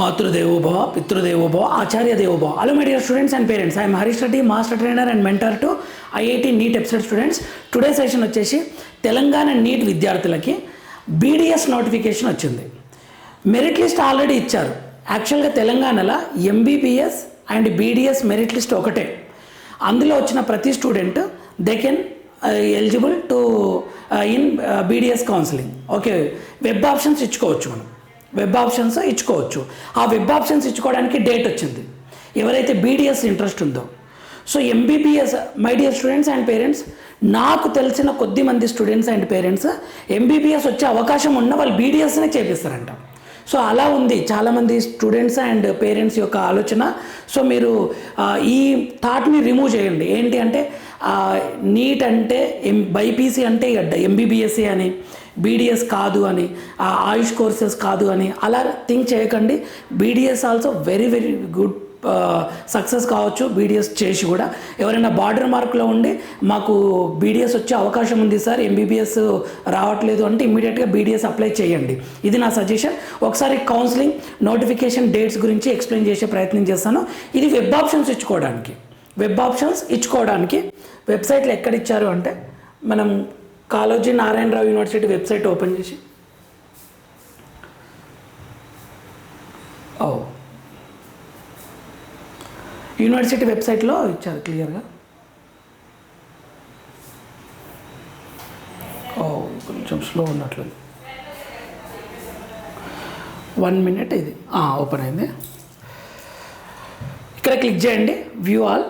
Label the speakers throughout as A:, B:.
A: మాతృదేవోభవ పితృదేవోభవ ఆచార్య దేవోభవ hello my dear students and parents I'm Harish Reddy master trainer and mentor to IIT NEET episode students today session వచ్చేసి Telangana NEET విద్యార్థులకి BDS notification వచ్చింది. Merit list already ఇచ్చారు. యాక్చువల్గా తెలంగాణలో MBBS and BDS merit list ఒకటే. అందులో వచ్చిన ప్రతి student they can eligible to in BDS counselling okay web options ఇచ్చుకోవచ్చు మనం. వెబ్ ఆప్షన్స్ ఇచ్చుకోవచ్చు. ఆ వెబ్ ఆప్షన్స్ ఇచ్చుకోవడానికి డేట్ వచ్చింది. ఎవరైతే బీడిఎస్ ఇంట్రెస్ట్ ఉందో. So MBBS my dear students and parents నాకు తెలిసిన కొద్ది మంది స్టూడెంట్స్ అండ్ పేరెంట్స్ ఎంబీబీఎస్ వచ్చే అవకాశం ఉన్న వాళ్ళు బీడిఎస్నే చేపిస్తారంట. సో అలా ఉంది. చాలామంది స్టూడెంట్స్ అండ్ పేరెంట్స్ యొక్క ఆలోచన. సో మీరు ఈ థాట్ని రిమూవ్ చేయండి. ఏంటి అంటే నీట్ అంటే ఎం బైపీసీ అంటే ఎంబీబీఎస్సీ అని బీడిఎస్ కాదు అని ఆ, ఆయుష్ కోర్సెస్ కాదు అని అలా థింక్ చేయకండి. BDS also very very good success కావచ్చు బీడిఎస్ చేసి కూడా. ఎవరైనా బార్డర్ మార్క్లో ఉండి మాకు బీడిఎస్ వచ్చే అవకాశం ఉంది సార్ ఎంబీబీఎస్ రావట్లేదు అంటే ఇమీడియట్గా బీడిఎస్ అప్లై చేయండి. ఇది నా సజెషన్ ఒకసారి కౌన్సిలింగ్ నోటిఫికేషన్ డేట్స్ గురించి ఎక్స్ప్లెయిన్ చేసే ప్రయత్నం చేస్తాను. ఇది వెబ్ ఆప్షన్స్ ఇచ్చుకోవడానికి. వెబ్ ఆప్షన్స్ ఇచ్చుకోవడానికి వెబ్సైట్లు ఎక్కడ ఇచ్చారు అంటే మనం Kaloji Narayanarao university website open చేసి. ఓ. యూనివర్సిటీ వెబ్సైట్లో ఇచ్చారు క్లియర్గా. ఓ కొంచెం స్లో ఉన్నట్లుంది వన్ మినిట్ ఇది. ఓపెన్ అయింది. ఇక్కడ క్లిక్ చేయండి వ్యూ ఆల్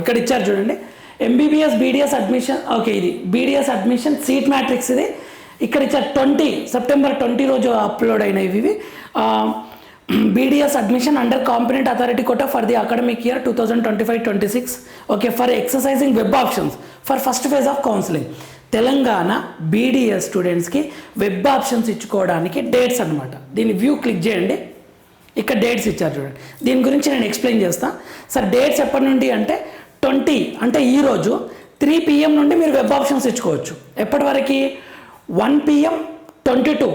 A: ఇక్కడ ఇచ్చారు చూడండి. ఎంబీబీఎస్ బీడిఎస్ అడ్మిషన్ ఓకే ఇది బీడిఎస్ అడ్మిషన్ సీట్ మ్యాట్రిక్స్ ఇది. ఇక్కడ ఇచ్చారు ట్వంటీ సెప్టెంబర్ ట్వంటీ రోజు అప్లోడ్ అయినవి ఇవి. BDS admission under competent authority quota for the academic year two thousand twenty five twenty six okay for exercising web options for first phase of counselling Telangana BDS స్టూడెంట్స్కి web options ఇచ్చుకోవడానికి dates అనమాట దీని view click చేయండి. ఇక్కడ dates ఇచ్చారు చూడండి. దీని గురించి నేను ఎక్స్ప్లెయిన్ చేస్తాను సార్ డేట్స్ ఎప్పటి నుండి అంటే ట్వంటీ అంటే ఈరోజు త్రీ పిఎం నుండి మీరు వెబ్ ఆప్షన్స్ ఇచ్చుకోవచ్చు. ఎప్పటి వరకు? One PM twenty two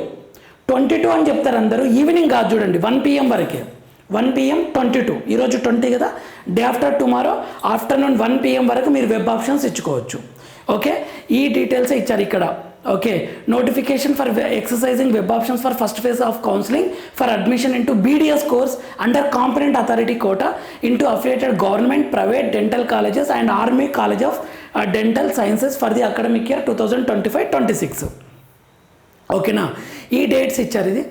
A: twenty two అని చెప్తారు అందరూ. ఈవినింగ్ కాదు చూడండి వన్ పిఎం వరకే. వన్ పిఎం ట్వంటీ టూ ఈరోజు ట్వంటీ కదా? Day after tomorrow afternoon one PM వరకు మీరు వెబ్ ఆప్షన్స్ ఇచ్చుకోవచ్చు. ఓకే ఈ డీటెయిల్స్ ఇచ్చారు ఇక్కడ. Okay notification for exercising web options for first phase of counselling for admission into BDS course under competent authority quota into affiliated government private dental colleges and army college of dental sciences for the academic year two thousand twenty five twenty six ఓకేనా ఈ dates ఇచ్చారు ఇది.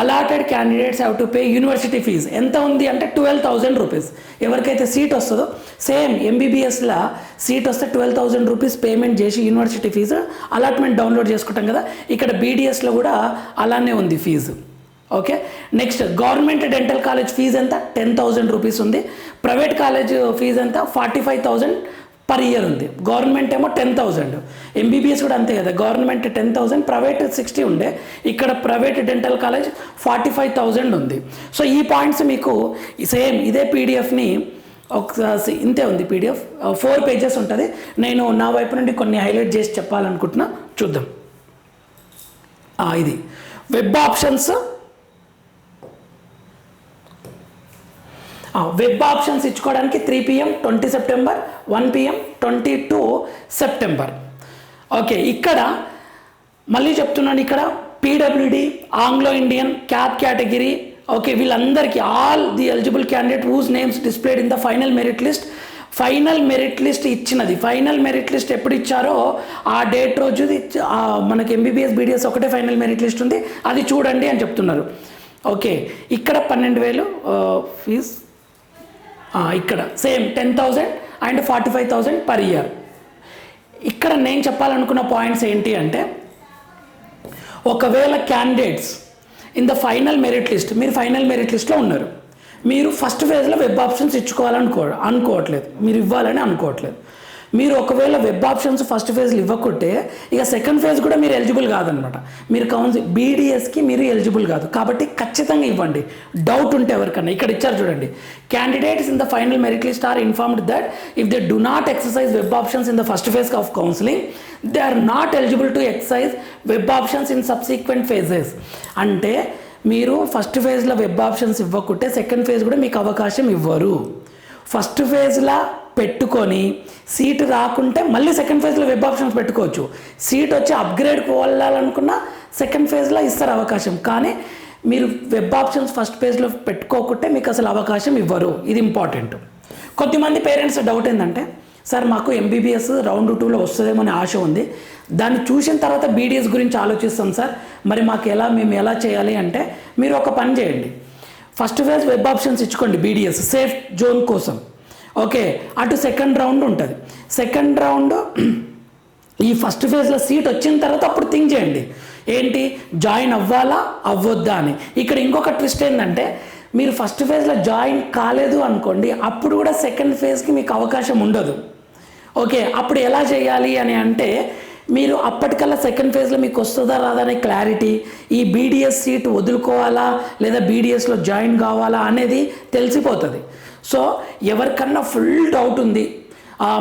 A: Allotted candidates have to pay university fee ఎంత ఉంది అంటే twelve thousand rupees ఎవరికైతే seat వస్తుందో same ఎంబీబీఎస్లో సీట్ వస్తే ట్వెల్వ్ థౌజండ్ రూపీస్ పేమెంట్ చేసి యూనివర్సిటీ ఫీజు అలాట్మెంట్ డౌన్లోడ్ చేసుకుంటాం కదా. ఇక్కడ బీడిఎస్లో కూడా అలానే ఉంది fee okay next government dental college fee ఎంత? టెన్ థౌజండ్ రూపీస్ ఉంది. ప్రైవేట్ కాలేజ్ ఫీజు ఎంత? Forty five thousand per year ఉంది. గవర్నమెంట్ ఏమో టెన్ థౌజండ్ ఎంబీబీఎస్ కూడా అంతే కదా. Government ten thousand private sixty ఉండే. ఇక్కడ private dental college forty five thousand ఉంది. సో ఈ పాయింట్స్ మీకు సేమ్ ఇదే పీడిఎఫ్ని ఒకసారి ఇంతే ఉంది పీడిఎఫ్ ఫోర్ పేజెస్ ఉంటుంది. నేను నా వైపు నుండి కొన్ని హైలైట్ చేసి చెప్పాలనుకుంటున్నా. చూద్దాం. ఇది. Web options web options ఇచ్చుకోవడానికి three PM twenty September one PM twenty two September okay ఇక్కడ మళ్ళీ చెప్తున్నాను ఇక్కడ PWD Anglo Indian CAP category okay వీళ్ళందరికీ all the eligible candidate whose names displayed in the final merit list final merit list ఇచ్చినది. Final merit list ఎప్పుడు ఇచ్చారో? ఆ date రోజు మనకి ఎంబీబీఎస్ బీడిఎస్ ఒకటే ఫైనల్ మెరిట్ లిస్ట్ ఉంది. అది చూడండి అని చెప్తున్నారు. ఓకే ఇక్కడ పన్నెండు వేలు ఫీజ్ ఇక్కడ. Same ten thousand and forty five thousand per year ఇక్కడ నేను చెప్పాలనుకున్న పాయింట్స్ ఏంటి అంటే ఒకవేళ candidates in the final merit list మీరు ఫైనల్ మెరిట్ లిస్ట్లో ఉన్నారు. మీరు ఫస్ట్ ఫేజ్లో వెబ్ ఆప్షన్స్ ఇచ్చుకోవాలనుకో అనుకోవట్లేదు. మీరు ఇవ్వాలని అనుకోవట్లేదు. మీరు ఒకవేళ వెబ్ ఆప్షన్స్ ఫస్ట్ ఫేజ్లు ఇవ్వకుంటే ఇక సెకండ్ ఫేజ్ కూడా మీరు ఎలిజిబుల్ కాదనమాట. మీరు కౌన్సిల్ బీడీఎస్కి మీరు ఎలిజిబుల్ కాదు. కాబట్టి ఖచ్చితంగా ఇవ్వండి. డౌట్ ఉంటే ఎవరికన్నా. ఇక్కడ ఇచ్చారు చూడండి. Candidates in the final merit list are informed that if they do not exercise web options in the first phase of counselling they are not eligible to exercise web options in subsequent phases అంటే మీరు first ఫేజ్లో web options ఇవ్వకుంటే second phase కూడా మీకు అవకాశం ఇవ్వరు. First ఫేజ్లో పెట్టుకొని సీటు రాకుంటే మళ్ళీ సెకండ్ ఫేజ్లో వెబ్ ఆప్షన్స్ పెట్టుకోవచ్చు. సీట్ వచ్చి అప్గ్రేడ్కి వెళ్ళాలనుకున్న సెకండ్ ఫేజ్లో ఇస్తారు అవకాశం. కానీ మీరు వెబ్ ఆప్షన్స్ ఫస్ట్ పేజ్లో పెట్టుకోకుంటే మీకు అసలు అవకాశం ఇవ్వరు. ఇది ఇంపార్టెంట్. కొద్దిమంది పేరెంట్స్ డౌట్ ఏంటంటే సార్ మాకు ఎంబీబీఎస్ రౌండ్ టూలో వస్తుందేమో అని ఆశ ఉంది. దాన్ని చూసిన తర్వాత బీడీఎస్ గురించి ఆలోచిస్తాం సార్. మరి మాకు ఎలా మేము ఎలా చేయాలి అంటే మీరు ఒక పని చేయండి. ఫస్ట్ ఫేజ్ వెబ్ ఆప్షన్స్ ఇచ్చుకోండి బీడీఎస్ సేఫ్ జోన్ కోసం. ఓకే అటు సెకండ్ రౌండ్ ఉంటుంది. సెకండ్ రౌండ్ ఈ ఫస్ట్ ఫేజ్లో సీట్ వచ్చిన తర్వాత అప్పుడు థింక్ చేయండి. ఏంటి? జాయిన్ అవ్వాలా? అవ్వొద్దా అని. ఇక్కడ ఇంకొక ట్విస్ట్ ఏంటంటే మీరు ఫస్ట్ ఫేజ్లో జాయిన్ కాలేదు అనుకోండి అప్పుడు కూడా సెకండ్ ఫేజ్కి మీకు అవకాశం ఉండదు. ఓకే అప్పుడు ఎలా చేయాలి అని అంటే మీరు అప్పటికల్లా సెకండ్ ఫేజ్లో మీకు వస్తుందా రాదా అనే క్లారిటీ ఈ బీడీఎస్ సీట్ వదులుకోవాలా లేదా బీడీఎస్లో జాయిన్ కావాలా అనేది తెలిసిపోతుంది. సో ఎవరికన్నా ఫుల్ డౌట్ ఉంది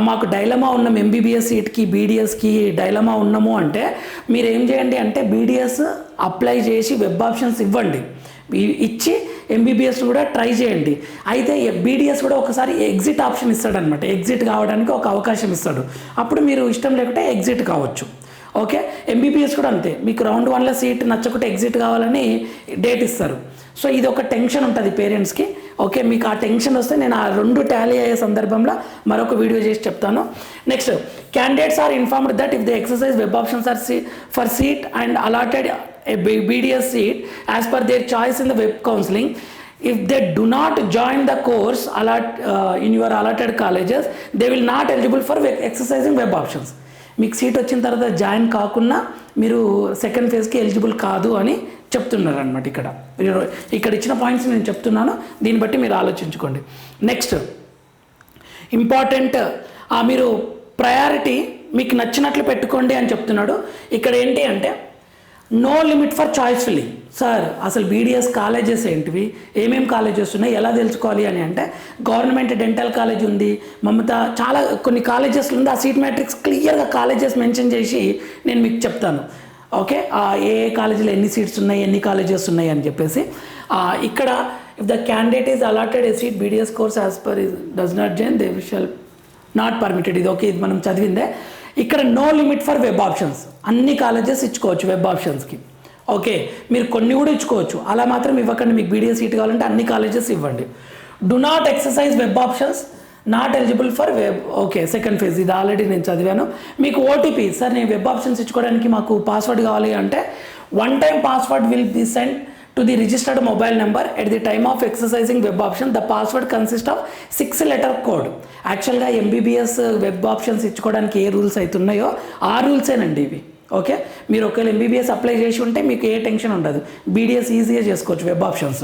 A: మాకు డైలమా ఉన్నాం ఎంబీబీఎస్ సీట్కి బీడీఎస్కి డైలమా ఉన్నాము అంటే మీరు ఏం చేయండి అంటే బీడీఎస్ అప్లై చేసి వెబ్ ఆప్షన్స్ ఇవ్వండి. ఇచ్చి ఎంబీబీఎస్ కూడా ట్రై చేయండి. అయితే బీడీఎస్ కూడా ఒకసారి ఎగ్జిట్ ఆప్షన్ ఇస్తాడనమాట ఎగ్జిట్ కావడానికి ఒక అవకాశం ఇస్తాడు. అప్పుడు మీరు ఇష్టం లేకుంటే ఎగ్జిట్ కావచ్చు. ఓకే? ఎంబీబీఎస్ కూడా అంతే. మీకు రౌండ్ వన్లో సీట్ నచ్చకుంటే ఎగ్జిట్ కావాలని డేట్ ఇస్తారు. సో ఇది ఒక టెన్షన్ ఉంటుంది పేరెంట్స్కి. ఓకే మీకు ఆ టెన్షన్ వస్తే నేను ఆ రెండు టాలీ అయ్యే సందర్భంలో మరొక వీడియో చేసి చెప్తాను next candidates are informed that if the exercise web options are see for seat and allotted BDS seat as per their choice in the web counselling if they do not join the course allot in your allotted colleges they will not eligible for for exercising web options మీకు seat వచ్చిన తర్వాత join కాకుండా మీరు second ఫేజ్కి eligible కాదు అని చెప్తున్నారు అనమాట ఇక్కడ ఇక్కడ ఇచ్చిన పాయింట్స్ నేను చెప్తున్నాను దీన్ని బట్టి మీరు ఆలోచించుకోండి. నెక్స్ట్ ఇంపార్టెంట్ మీరు ప్రయారిటీ మీకు నచ్చినట్లు పెట్టుకోండి అని చెప్తున్నాడు. ఇక్కడ ఏంటి అంటే no limit for choice filling sir అసలు బీడిఎస్ కాలేజెస్ ఏంటివి? ఏమేమి కాలేజెస్ ఉన్నాయి? ఎలా తెలుసుకోవాలి అని అంటే గవర్నమెంట్ డెంటల్ కాలేజ్ ఉంది. మమత చాలా కొన్ని కాలేజెస్ ఉంది ఆ సీట్ మ్యాట్రిక్స్ క్లియర్గా కాలేజెస్ మెన్షన్ చేసి నేను మీకు చెప్తాను. ఓకే? ఏ ఏ కాలేజీలో ఎన్ని సీట్స్ ఉన్నాయి ఎన్ని కాలేజెస్ ఉన్నాయి అని చెప్పేసి. ఇక్కడ if the candidate is allotted a seat BDS course as per does not join they shall not permitted ఇది ఓకే ఇది మనం చదివిందే. ఇక్కడ no limit for web options అన్ని కాలేజెస్ ఇచ్చుకోవచ్చు వెబ్ ఆప్షన్స్కి ఓకే మీరు కొన్ని కూడా ఇచ్చుకోవచ్చు. అలా మాత్రం ఇవ్వకండి మీకు బీడిఎస్ సీట్ కావాలంటే అన్ని కాలేజెస్ ఇవ్వండి. Do not exercise web options not eligible for web okay second phase ఇది ఆల్రెడీ నేను చదివాను. మీకు ఓటీపీ సార్ నేను వెబ్ ఆప్షన్స్ ఇచ్చుకోవడానికి మాకు పాస్వర్డ్ కావాలి అంటే one time password will be send to the registered mobile number at the time of exercising web option the password consist of six letter code యాక్చువల్గా MBBS web options ఇచ్చుకోవడానికి ఏ rules అవుతున్నాయో ఆ రూల్సేనండి ఇవి. ఓకే మీరు ఒకవేళ ఎంబీబీఎస్ అప్లై చేసి ఉంటే మీకు ఏ టెన్షన్ ఉండదు. బీడీఎస్ ఈజీగా చేసుకోవచ్చు web options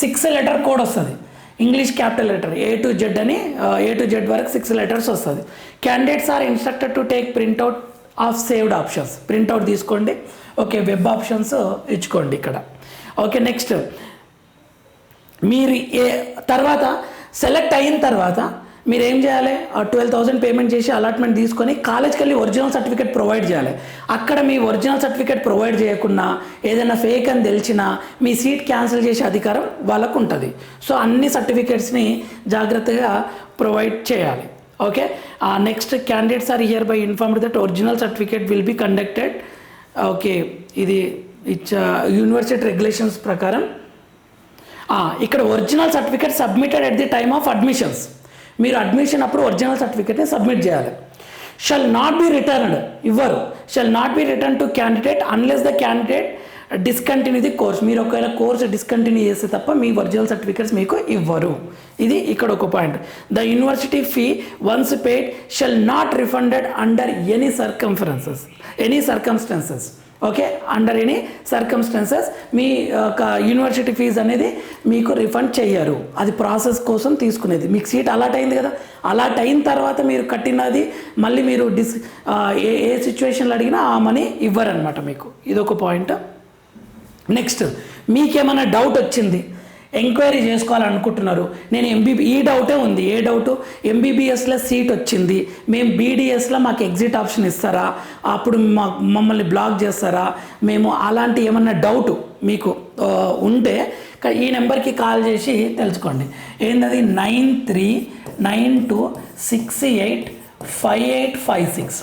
A: six letter code వస్తుంది. English capital letter A to Z అని ఏ టు జెడ్ వరకు సిక్స్ లెటర్స్ వస్తుంది. Candidates are instructed to take printout of saved options printout తీసుకోండి. ఓకే వెబ్ ఆప్షన్స్ ఇచ్చుకోండి ఇక్కడ. ఓకే నెక్స్ట్ మీరు ఏ తర్వాత select అయిన తర్వాత మీరు ఏం చేయాలి ట్వెల్వ్ థౌసండ్ పేమెంట్ చేసి అలాట్మెంట్ తీసుకొని కాలేజ్కి వెళ్ళి ఒరిజినల్ సర్టిఫికేట్ ప్రొవైడ్ చేయాలి. అక్కడ మీ ఒరిజినల్ సర్టిఫికేట్ ప్రొవైడ్ చేయకుండా ఏదైనా ఫేక్ అని తెలిసినా మీ సీట్ క్యాన్సిల్ చేసే అధికారం వాళ్ళకు ఉంటుంది. సో అన్ని సర్టిఫికేట్స్ని జాగ్రత్తగా ప్రొవైడ్ చేయాలి. Okay? Next candidates are hereby informed that original certificate will be conducted. Okay ఇది ఇచ్చా యూనివర్సిటీ రెగ్యులేషన్స్ ప్రకారం. ఇక్కడ original certificate submitted at the time of admissions. మీరు అడ్మిషన్ అప్పుడు ఒరిజినల్ సర్టిఫికేట్ని సబ్మిట్ చేయాలి. షల్ నాట్ బి రిటర్న్డ్ ఇవ్వరు. Shall not be return to candidate unless the candidate discontinue the course మీరు ఒకవేళ కోర్స్ డిస్కంటిన్యూ చేస్తే తప్ప మీ ఒరిజినల్ సర్టిఫికేట్స్ మీకు ఇవ్వరు. ఇది ఇక్కడ ఒక point the university fee once paid shall not refunded under any circumferences any circumstances okay under any circumstances మీ యొక్క యూనివర్సిటీ ఫీజు అనేది మీకు రిఫండ్ చేయరు అది ప్రాసెస్ కోసం తీసుకునేది. మీకు సీట్ అలాట్ అయింది కదా? అలాట్ అయిన తర్వాత మీరు కట్టినది మళ్ళీ మీరు డిస్ uh, ఏ ఏ సిచ్యువేషన్లో అడిగినా ఆ మనీ ఇవ్వరనమాట మీకు. ఇదొక పాయింట్ నెక్స్ట్ మీకేమైనా డౌట్ వచ్చింది? ఎంక్వైరీ చేసుకోవాలనుకుంటున్నారు. నేను ఎంబీబీ ఈ డౌటే ఉంది. ఏ డౌట్? ఎంబీబీఎస్లో సీట్ వచ్చింది. మేము బీడీఎస్లో మాకు ఎగ్జిట్ ఆప్షన్ ఇస్తారా? అప్పుడు మా మమ్మల్ని బ్లాక్ చేస్తారా? మేము అలాంటి ఏమన్నా డౌట్ మీకు ఉంటే ఈ నెంబర్కి కాల్ చేసి తెలుసుకోండి. ఏంటది? Nine three nine two six eight five eight five six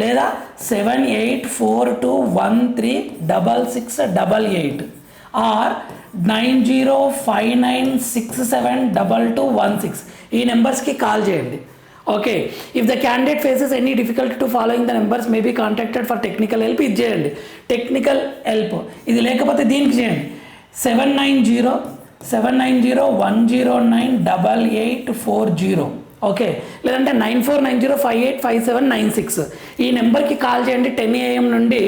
A: లేదా seven eight four two one three double six double eight. Or nine zero five nine six seven double two one six. ఈ నెంబర్స్కి call చేయండి. Okay. If the candidate faces any difficulty to following the numbers may be contacted for technical help ఇది చేయండి. Technical help ఇది లేకపోతే దీనికి చేయండి. Seven nine zero seven nine zero one zero nine double eight four zero okay లేదంటే nine four nine zero five eight five seven nine six ఈ నెంబర్కి call చేయండి. టెన్ ఏఎం నుండి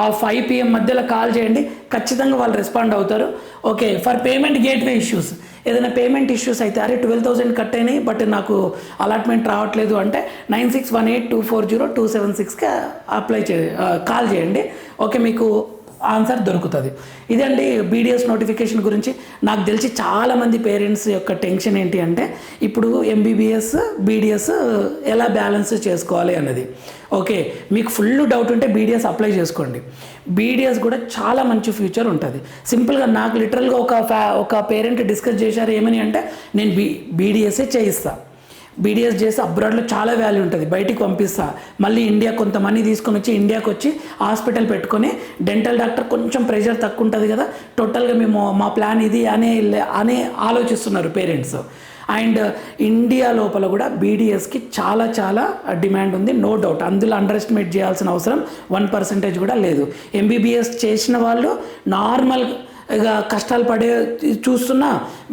A: ఆ ఫైవ్ పిఎం మధ్యలో కాల్ చేయండి. ఖచ్చితంగా వాళ్ళు రెస్పాండ్ అవుతారు. Okay for payment gateway issues ఏదైనా పేమెంట్ ఇష్యూస్ అయితే అరే ట్వెల్వ్ థౌసండ్ కట్ అయినాయి బట్ నాకు అలాట్మెంట్ రావట్లేదు అంటే nine six one eight two four zero two seven సిక్స్కి అప్లై చే కాల్ చేయండి. ఓకే మీకు ఆన్సర్ దొరుకుతుంది. ఇదండి బీడిఎస్ నోటిఫికేషన్ గురించి. నాకు తెలిసి చాలామంది పేరెంట్స్ యొక్క టెన్షన్ ఏంటి అంటే ఇప్పుడు ఎంబీబీఎస్ బీడిఎస్ ఎలా బ్యాలెన్స్ చేసుకోవాలి అన్నది. ఓకే మీకు ఫుల్ డౌట్ ఉంటే బీడిఎస్ అప్లై చేసుకోండి. బీడిఎస్ కూడా చాలా మంచి ఫ్యూచర్ ఉంటుంది. సింపుల్గా నాకు లిటరల్గా ఒక ఫ్యా ఒక పేరెంట్ డిస్కస్ చేశారు ఏమని అంటే నేను బీ బీడిఎస్ఏ చేయిస్తాను బీడీఎస్ చేసి అబ్రాడ్లో చాలా వాల్యూ ఉంటుంది. బయటికి పంపిస్తా. మళ్ళీ ఇండియా కొంత మనీ తీసుకొని వచ్చి ఇండియాకి వచ్చి హాస్పిటల్ పెట్టుకొని డెంటల్ డాక్టర్ కొంచెం ప్రెషర్ తక్కువ ఉంటుంది కదా. టోటల్గా మేము మా ప్లాన్ ఇది అనే అనే ఆలోచిస్తున్నారు పేరెంట్స్ అండ్ ఇండియా లోపల కూడా బీడీఎస్కి చాలా చాలా డిమాండ్ ఉంది. నో డౌట్ అందులో అండర్ ఎస్టిమేట్ చేయాల్సిన అవసరం వన్ పర్సెంటేజ్ కూడా లేదు. ఎంబీబీఎస్ చేసిన వాళ్ళు నార్మల్ ఇక కష్టాలు పడే చూస్తున్నా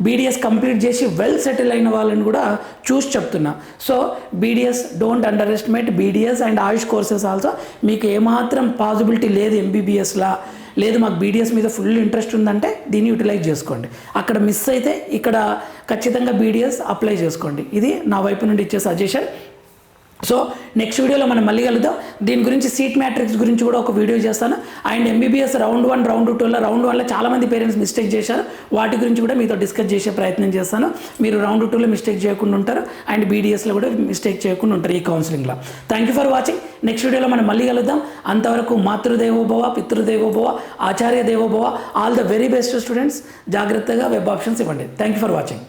A: బీడిఎస్ కంప్లీట్ చేసి వెల్ సెటిల్ అయిన వాళ్ళని కూడా చూసి చెప్తున్నా. So BDS don't underestimate BDS and AYUSH courses also మీకు ఏమాత్రం పాసిబిలిటీ లేదు ఎంబీబీఎస్లా లేదు మాకు బీడిఎస్ మీద ఫుల్ ఇంట్రెస్ట్ ఉందంటే దీన్ని యూటిలైజ్ చేసుకోండి. అక్కడ మిస్ అయితే ఇక్కడ ఖచ్చితంగా బీడిఎస్ అప్లై చేసుకోండి. ఇది నా వైపు నుండి ఇచ్చే సజెషన్ సో నెక్స్ట్ వీడియోలో మనం మళ్ళీ కలుద్దాం. దీని గురించి సీట్ మ్యాట్రిక్స్ గురించి కూడా ఒక వీడియో చేస్తాను. And MBBS round one round టూలో రౌండ్ వన్లో చాలామంది పేరెంట్స్ మిస్టేక్ చేశారు. వాటి గురించి కూడా మీతో డిస్కస్ చేసే ప్రయత్నం చేస్తాను. మీరు రౌండ్ టూలో మిస్టేక్ చేయకుండా ఉంటారు. అండ్ బీడీఎస్లో కూడా మిస్టేక్ చేయకుండా ఉంటారు ఈ కౌన్సిలింగ్లో thank you for watching next వీడియోలో మనం మళ్ళీ కలుద్దాం. అంతవరకు మాతృదేవోభవ పితృదేవోభవ ఆచార్య దేవోభవ all the very best students జాగ్రత్తగా వెబ్ ఆప్షన్స్ ఇవ్వండి. Thank you for watching